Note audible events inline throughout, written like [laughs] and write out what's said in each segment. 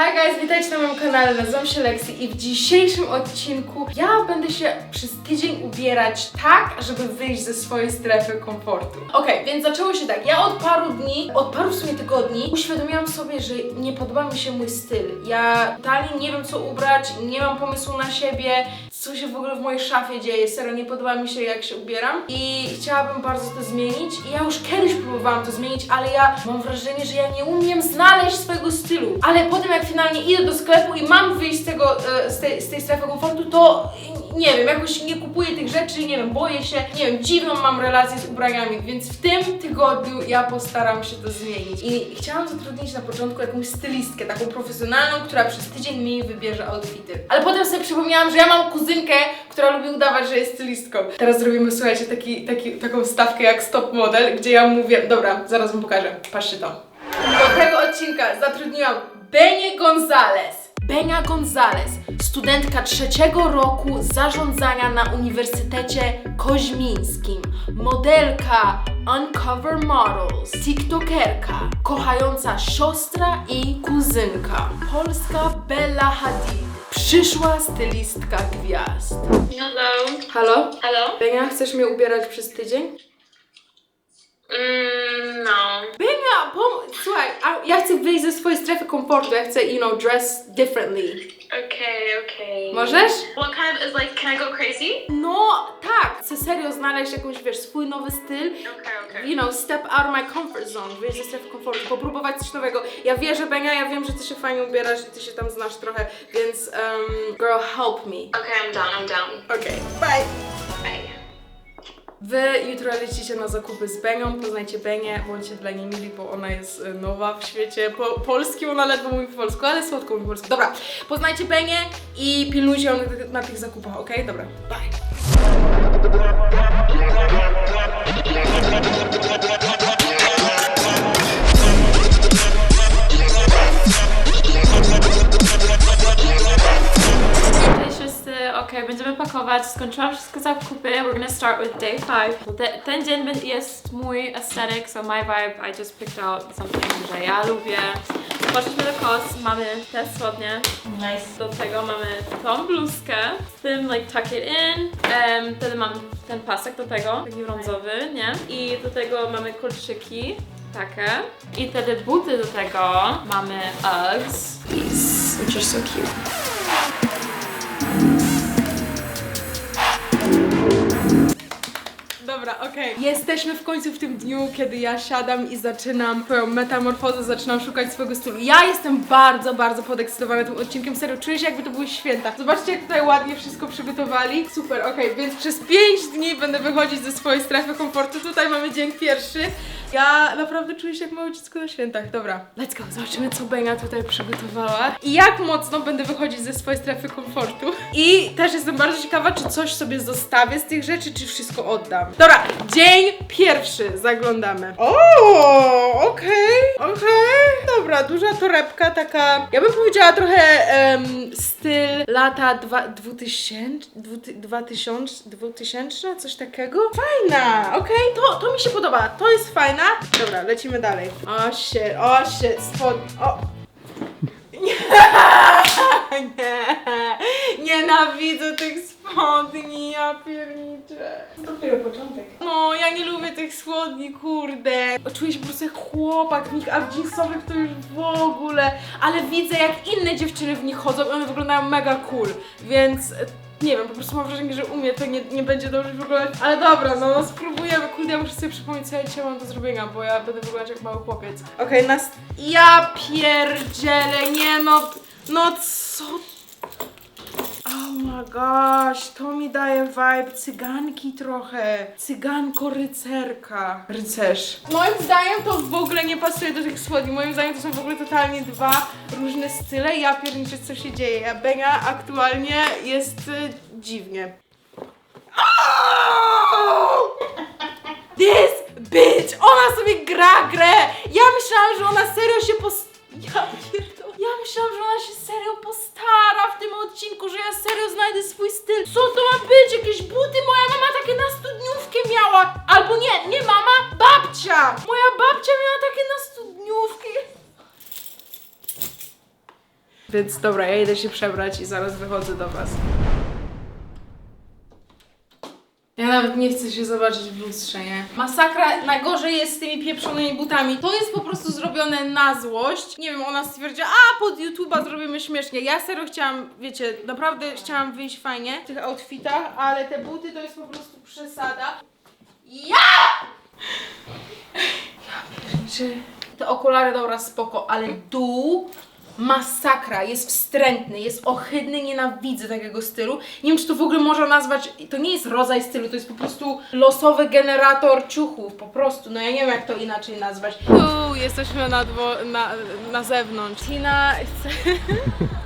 Hi guys, witajcie na moim kanale, nazywam się Lexi i w dzisiejszym odcinku ja będę się przez tydzień ubierać tak, żeby wyjść ze swojej strefy komfortu. Okej, więc zaczęło się tak, ja od paru dni, od paru w sumie tygodni uświadomiłam sobie, że nie podoba mi się mój styl. Ja dalej nie wiem co ubrać, nie mam pomysłu na siebie, co się w ogóle w mojej szafie dzieje, serio nie podoba mi się jak się ubieram i chciałabym bardzo to zmienić i ja już kiedyś próbowałam to zmienić, ale ja mam wrażenie, że ja nie umiem znaleźć swojego stylu. Ale potem jak finalnie idę do sklepu i mam wyjść z tego, e, z tej, z tej strefy komfortu, to nie wiem, jakoś nie kupuję tych rzeczy, nie wiem, boję się, nie wiem, dziwną mam relację z ubraniami, więc w tym tygodniu ja postaram się to zmienić. I chciałam zatrudnić na początku jakąś stylistkę, taką profesjonalną, która przez tydzień mi wybierze outfity. Ale potem sobie przypomniałam, że ja mam kuzynkę, która lubi udawać, że jest stylistką. Teraz zrobimy, słuchajcie, taki, taki, taką stawkę jak stop model, gdzie ja mówię, dobra, zaraz wam pokażę, patrzcie to. Do tego odcinka zatrudniłam Benię Gonzalez. Benia Gonzalez, studentka trzeciego roku zarządzania na Uniwersytecie Koźmińskim, modelka Uncover Models, tiktokerka, kochająca siostra i kuzynka, polska Bella Hadid, przyszła stylistka gwiazd. Hello. Halo? Hello? Benia, chcesz mnie ubierać przez tydzień? Mm, no. Benia, pom- słuchaj, a ja chcę wyjść ze swojej strefy komfortu, ja chcę, you know, dress differently. Okay, okay. Możesz? What kind of is like? Can I go crazy? No, tak! Chcę serio znaleźć jakąś, wiesz, swój nowy styl. Okay, okay. You know, step out of my comfort zone, wyjść ze strefy komfortu, popróbować coś nowego. Ja wierzę, Benia, ja wiem, że ty się fajnie ubierasz i ty się tam znasz trochę, więc um, girl, help me. Okay, I'm down. I'm down. Okej, bye! Wy jutro lecicie na zakupy z Benią, poznajcie Benię, bądźcie dla niej mili, bo ona jest e, nowa w świecie po polskim, ona ledwo mówi po polsku, ale słodko mówi po polsku. Dobra, poznajcie Benię i pilnujcie ją na, na tych zakupach, okej? Dobra, bye! Okej, będziemy pakować. Skończyłam wszystkie zakupy. We're gonna start with day 5. Te, ten dzień jest mój aesthetic, so my vibe. I just picked out something, że ja lubię. Poszliśmy do KOS, mamy te spodnie. Nice. Do tego mamy tą bluzkę, z tym like tuck it in. Um, wtedy mam ten pasek do tego, taki brązowy, nie? I do tego mamy kolczyki. Takie. I wtedy buty do tego mamy Uggs. These, which are so cute. Dobra, okej. Jesteśmy w końcu w tym dniu, kiedy ja siadam i zaczynam swoją metamorfozę, zaczynam szukać swojego stylu. Ja jestem bardzo, bardzo podekscytowana tym odcinkiem, serio, czuję się jakby to były święta. Zobaczcie, jak tutaj ładnie wszystko przygotowali. Super, okej, więc przez 5 dni będę wychodzić ze swojej strefy komfortu. Tutaj mamy dzień pierwszy. Ja naprawdę czuję się jak małe dziecko na świętach. Dobra, let's go, zobaczymy, co Benia tutaj przygotowała i jak mocno będę wychodzić ze swojej strefy komfortu. I też jestem bardzo ciekawa, czy coś sobie zostawię z tych rzeczy, czy wszystko oddam. Dobra, dzień pierwszy, zaglądamy. O, okej, okej. Dobra, duża torebka, taka, ja bym powiedziała trochę styl lata dwa, 2000, 2000, 2000, coś takiego. Fajna, okej, to, to mi się podoba, to jest fajna. Dobra, lecimy dalej. O shit, o shit, spod... O. Nie, nie, nienawidzę tych spodni, ja pierniczę. Dopiero początek. No, ja nie lubię tych spodni, kurde. Czuję się po prostu jak chłopak w nich, a w jeansowych to już w ogóle. Ale widzę jak inne dziewczyny w nich chodzą i one wyglądają mega cool, więc... e, Nie wiem, po prostu mam wrażenie, że u mnie to nie, nie będzie dobrze wyglądać. Ale dobra, no, no spróbujemy. Kurde, ja muszę sobie przypomnieć, co ja dzisiaj mam do zrobienia, bo ja będę wyglądać jak mały chłopiec. Okej, nas... Ja pierdzielę, nie no... No co my gosh, to mi daje vibe cyganki trochę. Cyganko rycerka. Rycerz. Moim zdaniem to w ogóle nie pasuje do tych spodni. Moim zdaniem to są w ogóle totalnie dwa różne style. Ja pierniczę, co się dzieje. Benia aktualnie jest y, dziwnie. This bitch! Ona sobie gra grę! Ja myślałam, że ona serio się pos... Więc dobra, ja idę się przebrać i zaraz wychodzę do was. Ja nawet nie chcę się zobaczyć w lustrze, nie? Masakra, najgorzej jest z tymi pieprzonymi butami. To jest po prostu zrobione na złość. Nie wiem, ona stwierdziła, a pod YouTube'a zrobimy śmiesznie. Ja serio chciałam, wiecie, naprawdę chciałam wyjść fajnie w tych outfitach, ale te buty to jest po prostu przesada. Ja! Czy te okulary dobra spoko, ale dół masakra, jest wstrętny, jest ohydny, nienawidzę takiego stylu. Nie wiem, czy to w ogóle można nazwać, to nie jest rodzaj stylu, to jest po prostu losowy generator ciuchów, po prostu, no ja nie wiem jak to inaczej nazwać. Tu jesteśmy na, dwo- na, na zewnątrz. Tina chce... [laughs]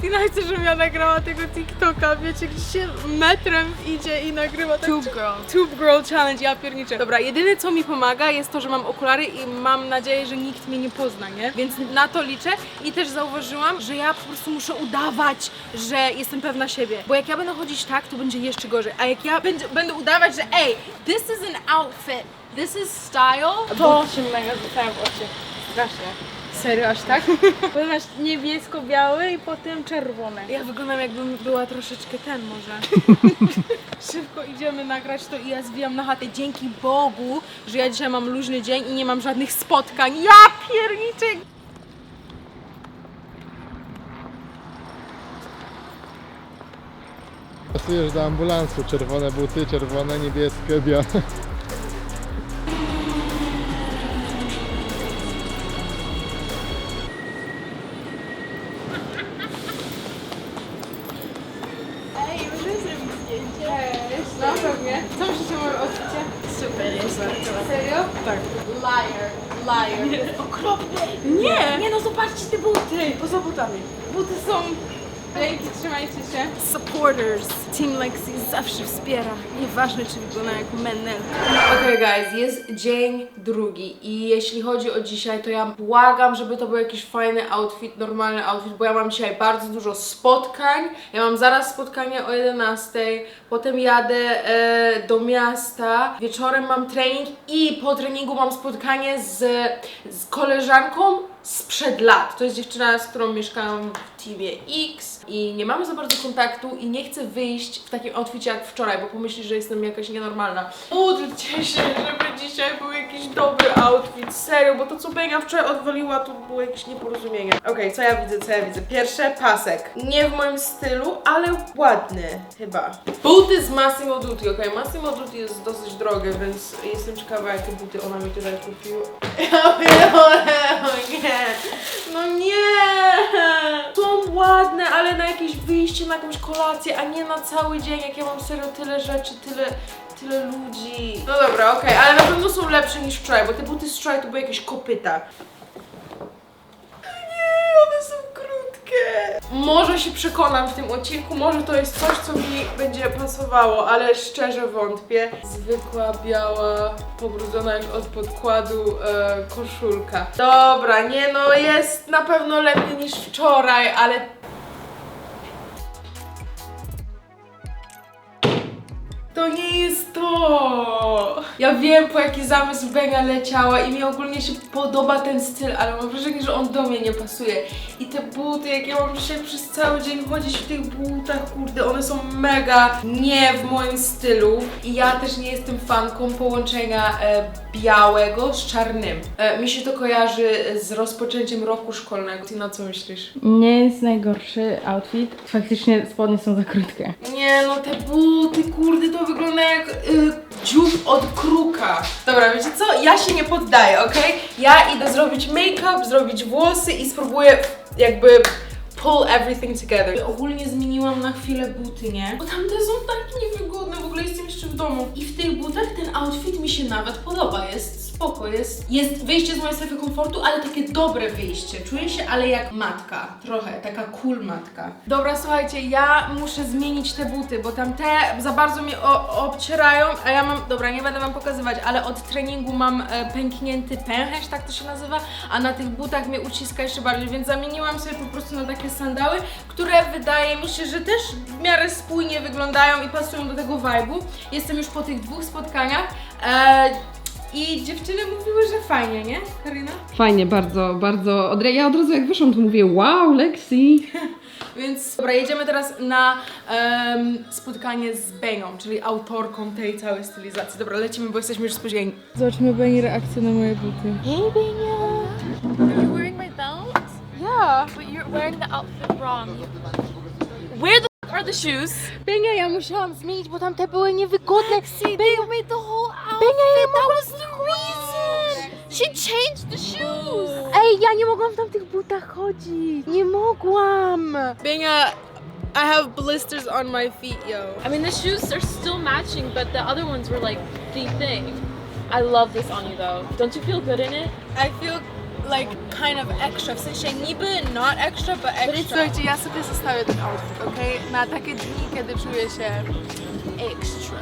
Tina chce, żebym ja nagrała tego TikToka, wiecie, gdzie się metrem idzie i nagrywa tak... Tube Girl. Tube Girl Challenge, ja pierniczę. Dobra, jedyne co mi pomaga jest to, że mam okulary i mam nadzieję, że nikt mnie nie pozna, nie? Więc na to liczę i też zauważyłam, że ja po prostu muszę udawać, że jestem pewna siebie. Bo jak ja będę chodzić tak, to będzie jeszcze gorzej. A jak ja będzie, będę udawać, że ej, this is an outfit, this is style, to... się mega rzucają w oczy. Strasznie. Serio, aż tak? [laughs] Bo masz niebiesko-biały i potem czerwone. Ja wyglądam jakbym była troszeczkę ten może. [laughs] Szybko idziemy nagrać to i ja zbijam na chatę. Dzięki Bogu, że ja dzisiaj mam luźny dzień i nie mam żadnych spotkań. Ja pierniczę! Pasujesz do ambulansu, czerwone buty, czerwone, niebieskie, białe. Team Lexi zawsze wspiera. Nieważne, czy wygląda jak menel. Okej, guys, jest dzień drugi i jeśli chodzi o dzisiaj, to ja błagam, żeby to był jakiś fajny outfit, normalny outfit, bo ja mam dzisiaj bardzo dużo spotkań. Ja mam zaraz spotkanie o 11, potem jadę e, do miasta, wieczorem mam trening i po treningu mam spotkanie z, z koleżanką sprzed lat. To jest dziewczyna, z którą mieszkałam w teamie X i nie mamy za bardzo kontaktu i nie chcę wyjść w takim outficie jak wczoraj, bo pomyśli, że jestem jakaś nienormalna. Módlcie się, żeby dzisiaj był jakiś dobry outfit, serio, bo to co Bega wczoraj odwaliła, to było jakieś nieporozumienie. Okej, co ja widzę, co ja widzę? Pierwsze, pasek. Nie w moim stylu, ale ładny, chyba. Buty z Massimo Dutti, okej, Massimo Dutti jest dosyć drogie, więc jestem ciekawa, jakie buty ona mi tutaj kupiła. [laughs] Ja pierdolę, o nie, no nie! Są ładne, ale na jakieś wyjście, na jakąś kolację, a nie na cały dzień, jak ja mam serio tyle rzeczy, tyle, tyle ludzi. No dobra, okej, ale na pewno są lepsze niż wczoraj, bo te buty z wczoraj to były jakieś kopyta. Nie, one są. Może się przekonam w tym odcinku, może to jest coś, co mi będzie pasowało, ale szczerze wątpię. Zwykła, biała, pobrudzona już od podkładu e, koszulka. Dobra, nie no, jest na pewno lepiej niż wczoraj, ale To nie jest to! Ja wiem, po jaki zamysł Benga leciała i mi ogólnie się podoba ten styl, ale mam wrażenie, że on do mnie nie pasuje. I te buty, jak ja mam dzisiaj przez cały dzień chodzić w tych butach, kurde, one są mega nie w moim stylu. I ja też nie jestem fanką połączenia e, białego z czarnym. E, mi się to kojarzy z rozpoczęciem roku szkolnego. Ty na co myślisz? Nie jest najgorszy outfit. Faktycznie spodnie są za krótkie. Nie no, te buty, kurde, to wygląda jak y, dziób od kruka. Dobra, wiecie co? Ja się nie poddaję, okej? Ja idę zrobić make-up, zrobić włosy i spróbuję jakby pull everything together. Ogólnie zmieniłam na chwilę buty, nie? Bo tamte są tak niewygodne, w ogóle jestem jeszcze w domu. I w tych butach ten outfit mi się nawet podoba, jest spoko, jest, jest wyjście z mojej strefy komfortu, ale takie dobre wyjście. Czuję się ale jak matka, trochę, taka cool matka. Dobra, słuchajcie, ja muszę zmienić te buty, bo tamte za bardzo mnie obcierają, a ja mam, dobra, nie będę wam pokazywać, ale od treningu mam e, pęknięty pęcherz, tak to się nazywa, a na tych butach mnie uciska jeszcze bardziej, więc zamieniłam sobie po prostu na takie sandały, które wydaje mi się, że też w miarę spójnie wyglądają i pasują do tego vibe'u. Jestem już po tych dwóch spotkaniach. E, I dziewczyny mówiły, że fajnie, nie, Karina? Fajnie, bardzo, bardzo. Od, ja od razu jak wyszłam, to mówię, wow, Lexi. [laughs] Więc dobra, jedziemy teraz na em, spotkanie z Benią, czyli autorką tej całej stylizacji. Dobra, lecimy, bo jesteśmy już spóźnieni. Zobaczymy Beni reakcję na moje buty. Are you wearing my belt? Yeah. But you're wearing the outfit wrong. Where the f- are the shoes? Benia, ja musiałam zmienić, bo tamte były niewygodne. Benia, made the whole outfit. Benia, ja that was the reason. She changed the shoes. Ej, ja nie mogłam w tamtych butach chodzić. Nie mogłam. Benia, I have blisters on my feet, yo. I mean, the shoes are still matching, but the other ones were like the thing. I love this on you though. Don't you feel good in it? I feel like kind of extra, w sensie niby not extra, but extra. Słuchajcie, ja sobie zostawię ten outfit, okej? Na takie dni, kiedy czuję się extra.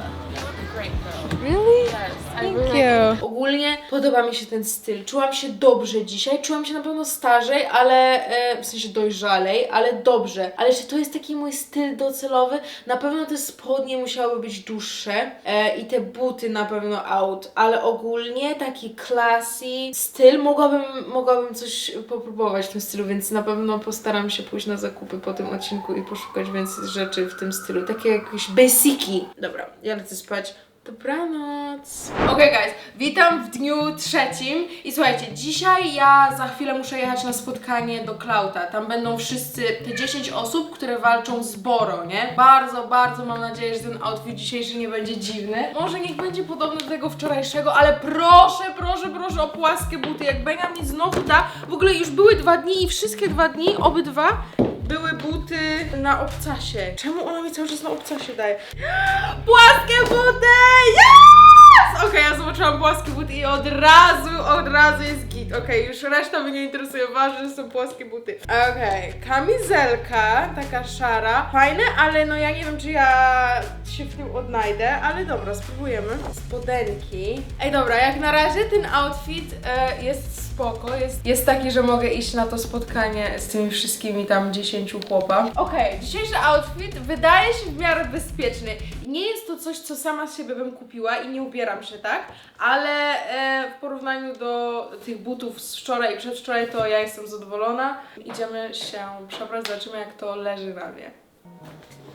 Really? Yes, I really like Ogólnie podoba mi się ten styl. Czułam się dobrze dzisiaj, czułam się na pewno starzej, ale e, w sensie dojrzalej, ale dobrze. Ale że to jest taki mój styl docelowy, na pewno te spodnie musiały być dłuższe e, i te buty na pewno out, ale ogólnie taki classy styl, mogłabym, mogłabym coś popróbować w tym stylu, więc na pewno postaram się pójść na zakupy po tym odcinku i poszukać więcej rzeczy w tym stylu, takie jakieś basiki. Dobra, ja lecę spać. Dobranoc. Okej, guys, witam w dniu trzecim i słuchajcie, dzisiaj ja za chwilę muszę jechać na spotkanie do Klauta. Tam będą wszyscy, te 10 osób, które walczą z Boro, nie? Bardzo, bardzo mam nadzieję, że ten outfit dzisiejszy nie będzie dziwny. Może niech będzie podobny do tego wczorajszego, ale proszę, proszę, proszę o płaskie buty. Jak Benia mi znowu da, w ogóle już były dwa dni i wszystkie dwa dni, obydwa, były buty na obcasie. Czemu ona mi cały czas na obcasie daje? [gasps] Płaskie buty! Yes! Okej, ja zobaczyłam płaskie buty i od razu, od razu jest git. Okej, już reszta mnie nie interesuje, ważne że są płaskie buty. Okej, kamizelka, taka szara. Fajne, ale no ja nie wiem, czy ja się w tym odnajdę, ale dobra, spróbujemy. Spodenki. Ej, dobra, jak na razie ten outfit e, jest spoko, jest, jest taki, że mogę iść na to spotkanie z tymi wszystkimi tam 10 chłopa. Okej, dzisiejszy outfit wydaje się w miarę bezpieczny. Nie jest to coś, co sama z siebie bym kupiła i nie ubieram się tak, ale e, w porównaniu do tych butów z wczoraj i przedwczoraj, to ja jestem zadowolona. Idziemy się przebrać, zobaczymy jak to leży na mnie.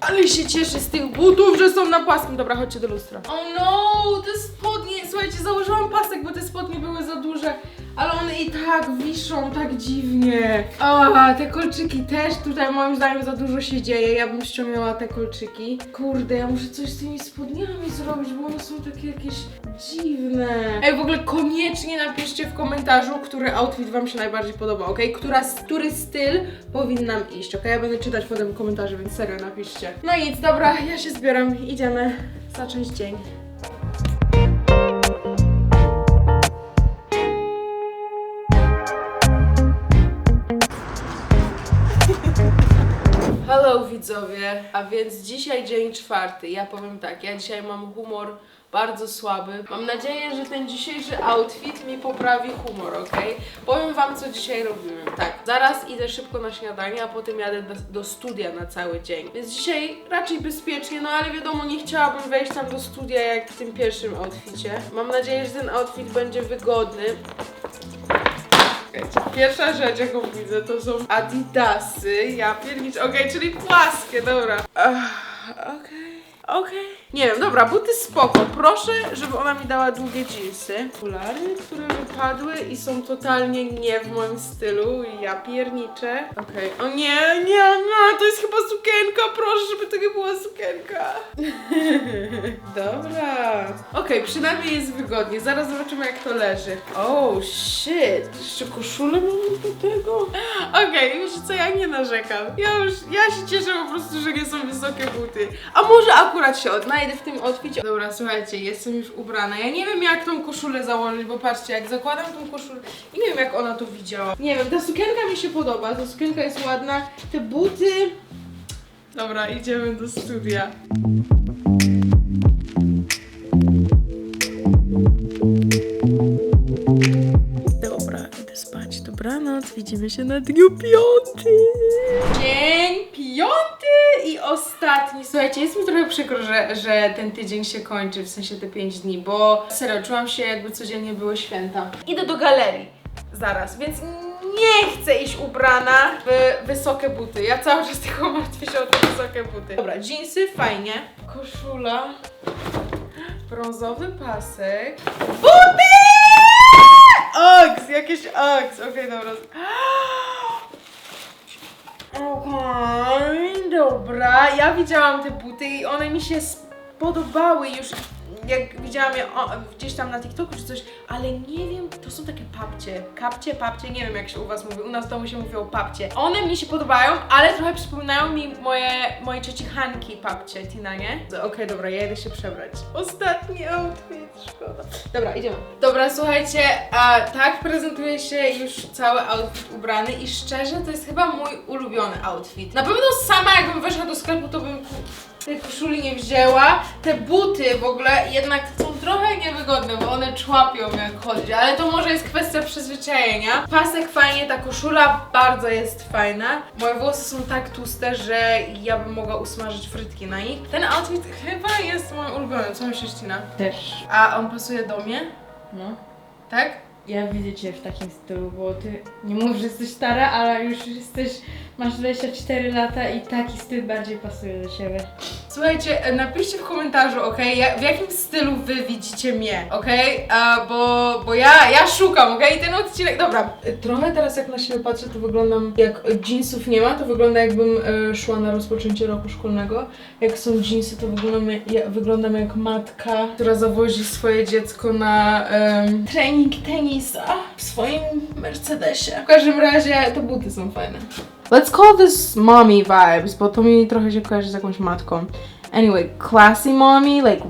Ale się cieszę z tych butów, że są na płaskim. Dobra, chodźcie do lustra. Oh no, te spodnie, słuchajcie, założyłam pasek, bo te spodnie były za duże, ale one i tak wiszą tak dziwnie. A, te kolczyki też tutaj moim zdaniem za dużo się dzieje. Ja bym ściągnęła te kolczyki. Kurde, ja muszę coś z tymi spodniami zrobić, bo one są takie jakieś dziwne. Ej, w ogóle koniecznie napiszcie w komentarzu, który outfit wam się najbardziej podoba, ok? Która, który styl powinnam iść, ok? Ja będę czytać potem komentarze, więc serio napiszcie. No nic, dobra, ja się zbieram, idziemy zacząć dzień. Widzowie, a więc dzisiaj dzień czwarty. Ja powiem tak, ja dzisiaj mam humor bardzo słaby. Mam nadzieję, że ten dzisiejszy outfit mi poprawi humor, ok? Powiem wam, co dzisiaj robimy. Tak, zaraz idę szybko na śniadanie, a potem jadę do, do studia na cały dzień. Więc dzisiaj raczej bezpiecznie, no ale wiadomo, nie chciałabym wejść tam do studia jak w tym pierwszym outficie. Mam nadzieję, że ten outfit będzie wygodny. Czekajcie, Pierwsza rzecz, jaką widzę, to są adidasy. Ja pierniczę. Okej, czyli płaskie, dobra. Okej. Okej. Nie wiem, dobra, buty spoko. Proszę, żeby ona mi dała długie jeansy. Okulary, które wypadły i są totalnie nie w moim stylu. Ja pierniczę. Okej. O nie, nie, nie, to jest chyba sukienka. Proszę, żeby to nie była sukienka. [laughs] Dobra. Okej, przynajmniej jest wygodnie. Zaraz zobaczymy, jak to leży. Oh, shit. Jeszcze koszulę mam do tego? Okej, wiecie co, ja nie narzekam. Ja już, ja się cieszę po prostu, że nie są wysokie buty. A może akurat się odnajdę w tym outficie. Dobra, słuchajcie, jestem już ubrana. Ja nie wiem, jak tą koszulę założyć, bo patrzcie, jak zakładam tą koszulę i nie wiem, jak ona to widziała. Nie wiem, ta sukienka mi się podoba, ta sukienka jest ładna. Te buty... Dobra, idziemy do studia. Dobra, idę spać. Dobranoc, widzimy się na dniu piątym. Przykro, że, że ten tydzień się kończy, w sensie te 5 dni, bo serio, czułam się jakby codziennie były święta. Idę do galerii zaraz, więc nie chcę iść ubrana w wysokie buty. Ja cały czas tylko martwię się o te wysokie buty. Dobra, jeansy, fajnie. Koszula. Brązowy pasek. Buty! Oks, jakieś oks. Okej, dobra. Okej, dobra. Ja widziałam te buty i one mi się spodobały już. Jak widziałam je o, gdzieś tam na TikToku czy coś, ale nie wiem, to są takie papcie. Kapcie, papcie, nie wiem jak się u was mówi. U nas w domu się mówi o papcie. One mi się podobają, ale trochę przypominają mi moje, moje cioci Hanki papcie, Tina, nie? Okej, dobra, ja idę się przebrać. Ostatni outfit, szkoda. Dobra, idziemy. Dobra, słuchajcie, a tak prezentuje się już cały outfit ubrany i szczerze to jest chyba mój ulubiony outfit. Na pewno sama jakbym weszła do sklepu, to bym tej koszuli nie wzięła. Te buty w ogóle jednak są trochę niewygodne, bo one człapią jak chodzi, ale to może jest kwestia przyzwyczajenia. Pasek fajnie, ta koszula bardzo jest fajna. Moje włosy są tak tłuste, że ja bym mogła usmażyć frytki na nich. Ten outfit chyba jest moim ulubionym, co myślisz Tina? Też. A on pasuje do mnie? No. Tak? Ja widzę Cię w takim stylu, bo Ty nie mów, że jesteś stara, ale już jesteś, masz 24 lata i taki styl bardziej pasuje do Ciebie. Słuchajcie, e, napiszcie w komentarzu, okej, ja- w jakim stylu wy widzicie mnie, okej? A, Bo, bo ja, ja szukam, okej? Ten odcinek, dobra. e, Trochę teraz jak na siebie patrzę, to wyglądam, jak jeansów nie ma, to wygląda jakbym e, szła na rozpoczęcie roku szkolnego. Jak są jeansy, to wyglądam, jak- ja wyglądam jak matka, która zawozi swoje dziecko na em, trening tenisa w swoim Mercedesie. W każdym razie te buty są fajne. Let's call this mommy vibes, bo to mi trochę się kojarzy z jakąś matką. Anyway, classy mommy, like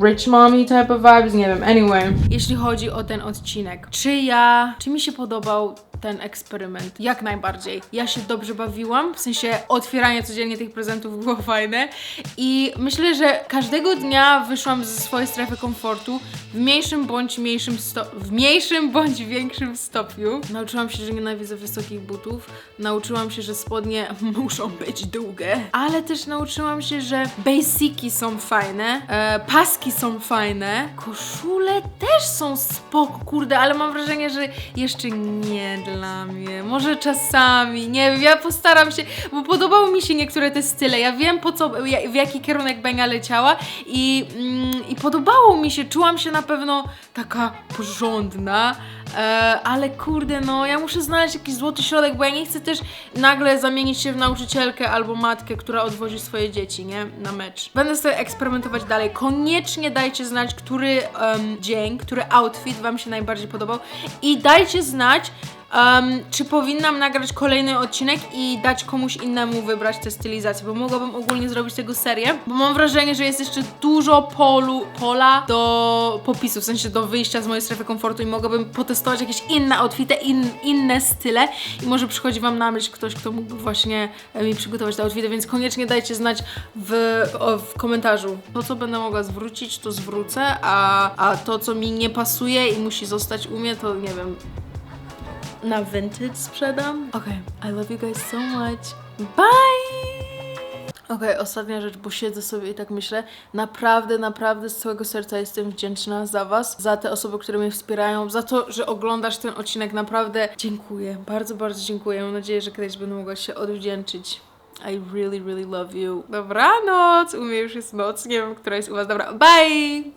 rich mommy type of vibes, nie wiem, anyway. Jeśli chodzi o ten odcinek, czy ja, czy mi się podobał ten eksperyment? Jak najbardziej. Ja się dobrze bawiłam, w sensie otwieranie codziennie tych prezentów było [laughs] fajne i myślę, że każdego dnia wyszłam ze swojej strefy komfortu w mniejszym bądź mniejszym w mniejszym bądź większym stopniu. Nauczyłam się, że nienawidzę wysokich butów. Nauczyłam się, że spodnie [laughs] muszą być długie, ale też nauczyłam się, że basiki są fajne, e, paski są fajne, koszule też są spoko, kurde, ale mam wrażenie, że jeszcze nie dla mnie. Może czasami, nie wiem, ja postaram się, bo podobały mi się niektóre te style. Ja wiem po co, w jaki kierunek Benga leciała i, mm, i podobało mi się, czułam się na pewno taka porządna, e, ale kurde, no ja muszę znaleźć jakiś złoty środek, bo ja nie chcę też nagle zamienić się w nauczycielkę albo matkę, która odwozi swoje dzieci, nie? Na mecz. Będę sobie eksperymentować dalej. Koniecznie dajcie znać, który em, dzień, który outfit Wam się najbardziej podobał i dajcie znać, Um, czy powinnam nagrać kolejny odcinek i dać komuś innemu wybrać tę stylizację, bo mogłabym ogólnie zrobić tego serię, bo mam wrażenie, że jest jeszcze dużo polu, pola do popisu, w sensie do wyjścia z mojej strefy komfortu i mogłabym potestować jakieś inne outfity, in, inne style. I może przychodzi Wam na myśl ktoś, kto mógłby właśnie e, mi przygotować te outfity, więc koniecznie dajcie znać w, w komentarzu. To, co będę mogła zwrócić, to zwrócę, a, a to, co mi nie pasuje i musi zostać u mnie, to nie wiem, na vintage sprzedam. Okej, I love you guys so much. Bye! Okej, ostatnia rzecz, bo siedzę sobie i tak myślę, naprawdę, naprawdę z całego serca jestem wdzięczna za Was, za te osoby, które mnie wspierają, za to, że oglądasz ten odcinek, naprawdę dziękuję, bardzo, bardzo dziękuję. Mam nadzieję, że kiedyś będę mogła się odwdzięczyć. I really, really love you. Dobranoc! U mnie już jest noc, nie wiem, która jest u Was. Dobra, bye!